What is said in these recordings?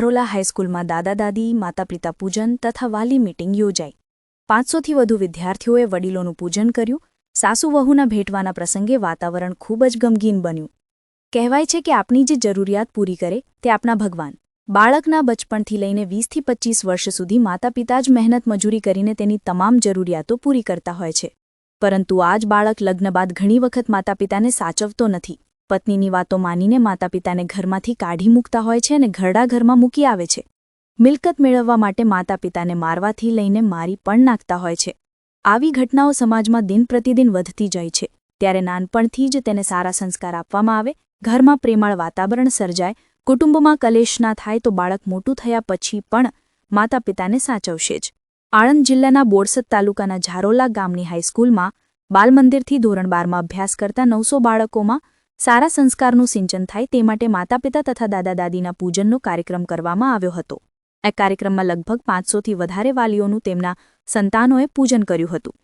ઝારોલા હાઈસ્કૂલમાં દાદા દાદી, માતા પિતા પૂજન તથા વાલી મીટિંગ યોજાઈ. પાંચસોથી વધુ વિદ્યાર્થીઓએ વડીલોનું પૂજન કર્યું. સાસુ વહુના ભેટવાના પ્રસંગે વાતાવરણ ખૂબ જ ગમગીન બન્યું. કહેવાય છે કે આપણી જે જરૂરિયાત પૂરી કરે તે આપણા ભગવાન. બાળકના બચપણથી લઈને વીસથી પચીસ વર્ષ સુધી માતા પિતા જ મહેનત મજૂરી કરીને તેની તમામ જરૂરિયાતો પૂરી કરતા હોય છે. પરંતુ આ જ બાળક લગ્ન બાદ ઘણી વખત માતા પિતાને સાચવતો નથી. પત્નીની વાતો માનીને માતા પિતાને ઘરમાંથી કાઢી મૂકતા હોય છે અને ઘરડા ઘરમાં મૂકી આવે છે. મિલકત મેળવવા માટે માતા પિતાને મારવાથી લઈને મારી પણ નાખતા હોય છે. આવી ઘટનાઓ સમાજમાં દિન પ્રતિદિન વધતી જાય છે. ત્યારે નાનપણથી જ તેને સારા સંસ્કાર આપવામાં આવે, ઘરમાં પ્રેમાળ વાતાવરણ સર્જાય, કુટુંબમાં કલેશ ના થાય તો બાળક મોટું થયા પછી પણ માતા પિતાને સાચવશે જ. આણંદ જિલ્લાના બોરસદ તાલુકાના ઝારોલા ગામની હાઈસ્કૂલમાં બાલમંદિરથી ધોરણ બારમાં અભ્યાસ કરતા નવસો બાળકોમાં સારા સંસ્કારનું સિંચન થાય તે માટે માતાપિતા તથા દાદા દાદીના પૂજનનો કાર્યક્રમ કરવામાં આવ્યો હતો. આ કાર્યક્રમમાં લગભગ પાંચસોથી વધારે વાલીઓનું તેમના સંતાનોએ પૂજન કર્યું હતું.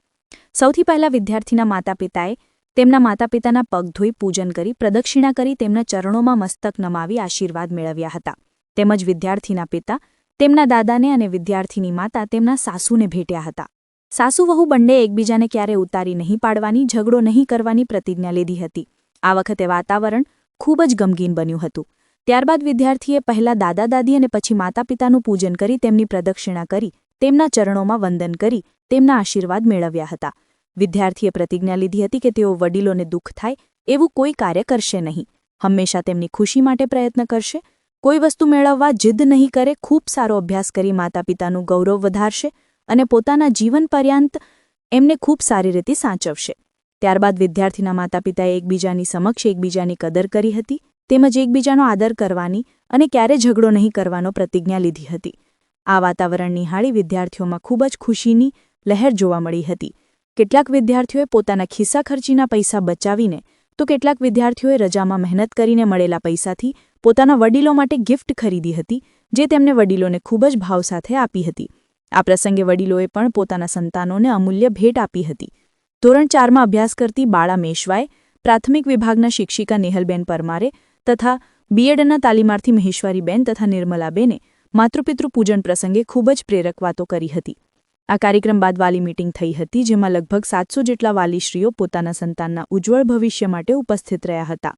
સૌથી પહેલા વિદ્યાર્થીના માતાપિતાએ તેમના માતાપિતાના પગ ધોઈ પૂજન કરી, પ્રદક્ષિણા કરી તેમના ચરણોમાં મસ્તક નમાવી આશીર્વાદ મેળવ્યા હતા. તેમજ વિદ્યાર્થીના પિતા, તેમના દાદાને અને વિદ્યાર્થીની માતા તેમના સાસુને ભેટ્યા હતા. સાસુ વહુ બંને એકબીજાને ક્યારે ઉતારી નહીં પાડવાની, ઝઘડો નહીં કરવાની પ્રતિજ્ઞા લીધી હતી. આ વખતે વાતાવરણ ખૂબ જ ગમગીન બન્યું હતું. ત્યારબાદ વિદ્યાર્થીએ પહેલા દાદા દાદી અને પછી માતા પિતાનું પૂજન કરી તેમની પ્રદક્ષિણા કરી, તેમના ચરણોમાં વંદન કરી, તેમના આશીર્વાદ મેળવ્યા હતા. વિદ્યાર્થીએ પ્રતિજ્ઞા લીધી હતી કે તેઓ વડીલોને દુઃખ થાય એવું કોઈ કાર્ય કરશે નહીં. હંમેશા તેમની ખુશી માટે પ્રયત્ન કરશે. કોઈ વસ્તુ મેળવવા જિદ્દ નહીં કરે, ખૂબ સારો અભ્યાસ કરી માતા પિતાનું ગૌરવ વધારશે અને પોતાના જીવન પર્યંત એમને ખૂબ સારી રીતે સાચવશે. ત્યારબાદ વિદ્યાર્થીના માતા પિતાએ એકબીજાની સમક્ષ એકબીજાની કદર કરી હતી, તેમજ એકબીજાનો આદર કરવાની અને ક્યારે ઝઘડો નહીં કરવાનો પ્રતિજ્ઞા લીધી હતી. આ વાતાવરણ નિહાળી વિદ્યાર્થીઓમાં ખૂબ જ ખુશીની લહેર જોવા મળી હતી. કેટલાક વિદ્યાર્થીઓએ પોતાના ખિસ્સા ખર્ચીના પૈસા બચાવીને તો કેટલાક વિદ્યાર્થીઓએ રજામાં મહેનત કરીને મળેલા પૈસાથી પોતાના વડીલો માટે ગિફ્ટ ખરીદી હતી, જે તેમને વડીલોને ખૂબ જ ભાવ સાથે આપી હતી. આ પ્રસંગે વડીલોએ પણ પોતાના સંતાનોને અમૂલ્ય ભેટ આપી હતી. ધોરણ ચારમાં અભ્યાસ કરતી બાળા મેશવાએ પ્રાથમિક વિભાગના શિક્ષિકા નેહલબેન પરમારે તથા બીએડના તાલીમાર્થી મહેશ્વરીબેન તથા નિર્મલાબેને માતૃપિતૃ પૂજન પ્રસંગે ખૂબ જ પ્રેરક વાતો કરી હતી. આ કાર્યક્રમ બાદ વાલી મીટિંગ થઈ હતી, જેમાં લગભગ સાતસો જેટલા વાલીશ્રીઓ પોતાના સંતાનના ઉજ્જવળ ભવિષ્ય માટે ઉપસ્થિત રહ્યા હતા.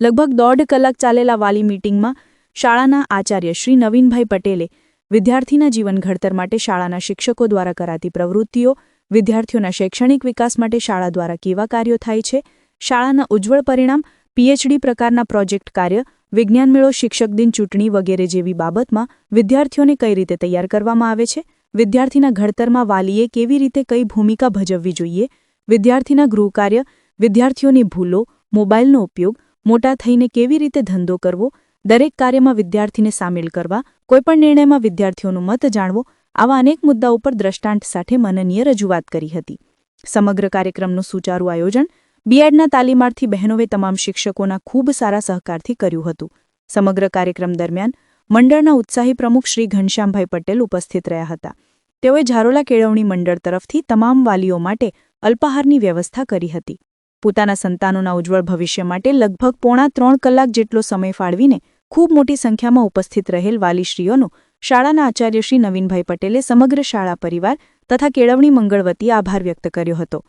લગભગ દોઢ કલાક ચાલેલા વાલી મીટિંગમાં શાળાના આચાર્ય શ્રી નવીનભાઈ પટેલે વિદ્યાર્થીના જીવન ઘડતર માટે શાળાના શિક્ષકો દ્વારા કરાતી પ્રવૃત્તિઓ વિદ્યાર્થીઓના શૈક્ષણિક વિકાસ માટે શાળા દ્વારા કેવા કાર્યો થાય છે? શાળાના ઉજ્જવળ પરિણામ પીએચડી પ્રકારના પ્રોજેક્ટ કાર્ય, વિજ્ઞાન મેળો, શિક્ષક દિન ચૂંટણી વગેરે જેવી બાબતમાં વિદ્યાર્થીઓને કઈ રીતે તૈયાર કરવામાં આવે છે? વિદ્યાર્થીના ઘડતરમાં વાલીએ કેવી રીતે કઈ ભૂમિકા ભજવવી જોઈએ? વિદ્યાર્થીના ગૃહકાર્ય વિદ્યાર્થીઓની ભૂલો, મોબાઈલનો ઉપયોગ, મોટા થઈને કેવી રીતે ધંધો કરવો? દરેક કાર્યમાં વિદ્યાર્થીને સામેલ કરવા, કોઈપણ નિર્ણયમાં વિદ્યાર્થીઓનું મત જાણવો આવા અનેક મુદ્દાઓ પર દ્રષ્ટાંત સાથે મનનીય રજૂઆત કરી હતી. સમગ્ર કાર્યક્રમનું સુચારું આયોજન બીએડના તાલીમાર્થી બહેનોએ તમામ શિક્ષકોના ખૂબ સારા સહકારથી કર્યું હતું. સમગ્ર કાર્યક્રમ દરમિયાન મંડળના ઉત્સાહી પ્રમુખ શ્રી ઘનશ્યામભાઈ પટેલ ઉપસ્થિત રહ્યા હતા. તેઓએ ઝારોલા કેળવણી મંડળ તરફથી તમામ વાલીઓ માટે અલ્પાહારની વ્યવસ્થા કરી હતી. પોતાના સંતાનોના ઉજ્જવળ ભવિષ્ય માટે લગભગ પોણા ત્રણ કલાક જેટલો સમય ફાળવીને ખૂબ મોટી સંખ્યામાં ઉપસ્થિત રહેલ વાલીશ્રીઓનો શાળાના આચાર્ય શ્રી નવીનભાઈ પટેલે સમગ્ર શાળા પરિવાર તથા કેળવણી મંગળ વતી આભાર વ્યક્ત કર્યો હતો.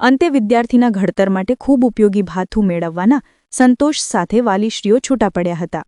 અંતે વિદ્યાર્થીના ઘડતર માટે ખૂબ ઉપયોગી ભાથું મેળવવાના સંતોષ સાથે વાલીશ્રીઓ છૂટા પડ્યા હતા.